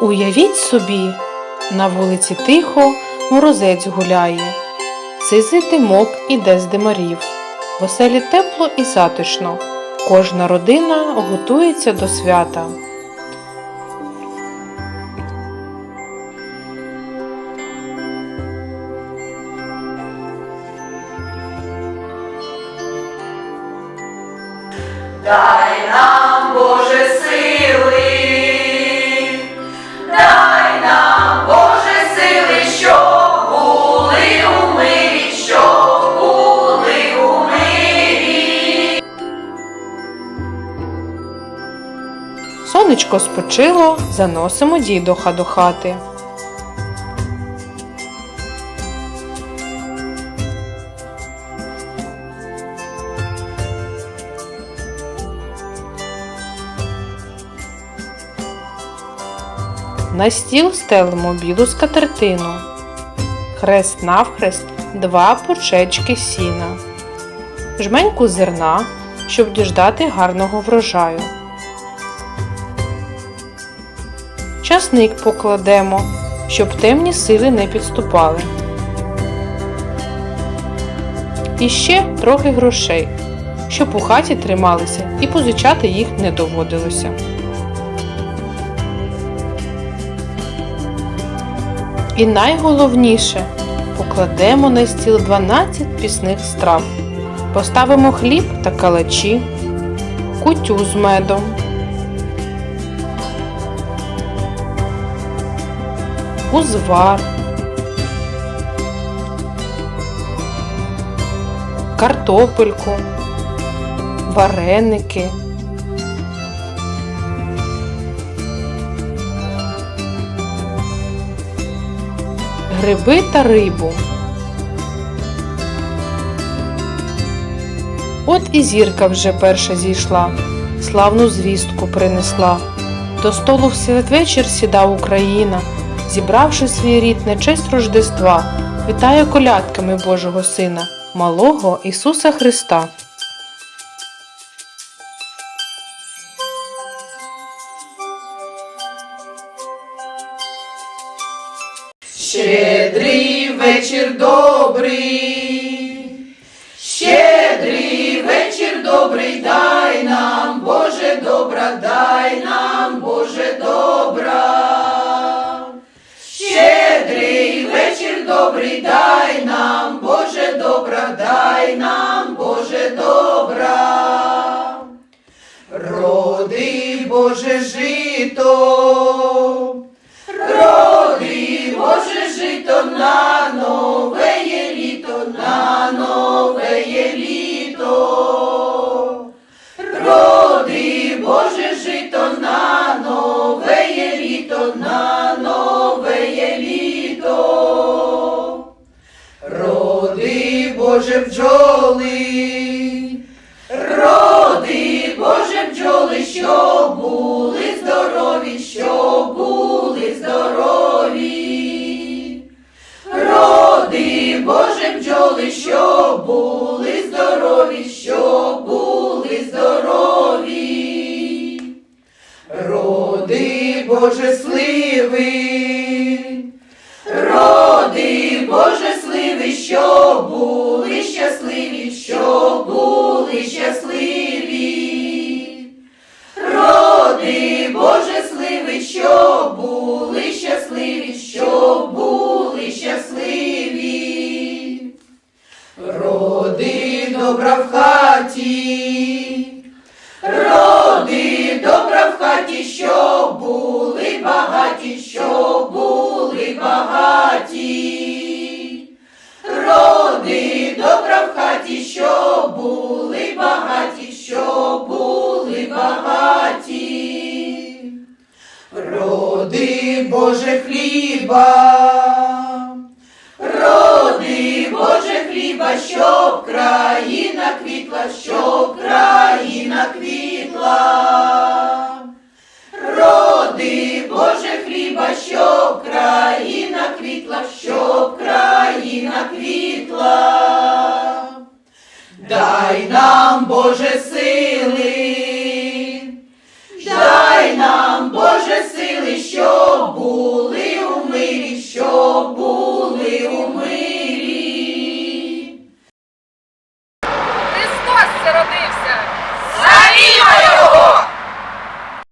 Уявіть собі, на вулиці тихо морозець гуляє, сизий димок іде з димарів. В оселі тепло і затишно. Кожна родина готується до свята. Дай нам, Сонечко спочило, заносимо дідуха до хати. На стіл стелимо білу скатертину. Хрест навхрест два почечки сіна. Жменьку зерна, щоб діждати гарного врожаю. Часник покладемо, щоб темні сили не підступали. І ще трохи грошей, щоб у хаті трималися і позичати їх не доводилося. І найголовніше покладемо на стіл 12 пісних страв. Поставимо хліб та калачі, кутю з медом. Узвар, картопельку, вареники, гриби та рибу. От і зірка вже перша зійшла, славну звістку принесла. До столу в святвечір сідав Україна, зібравши свій рід на честь Рождества, вітає колядками Божого Сина, малого Ісуса Христа. Щедрий вечір добрий, щедрий вечір добрий, дай нам, Боже добра, дай добрий, дай нам, Боже добра, дай нам, Боже добра. Роди, Боже, жито. Роди, Боже, жито на Боже, бджоли, роди, Боже, бджоли, що були здорові, що були здорові. Роди, Боже, бджоли, що були здорові, що були здорові. Роди, Боже, сливи, роди, Боже, сливи, що були щасливі, що були щасливі. Роди, Боже, сливи, що були щасливі, що були щасливі. Роди, добра в хаті, роди, добра в хаті, що були що були багаті, що були багаті, роди Боже хліба, роди Боже хліба, щоб країна квітла, щоб країна квітла, роди Боже хліба, щоб країна квітла, щоб країна квітла. Дай нам, Боже, сили, дай нам, Боже, сили, щоб були у мирі, щоб були у ми.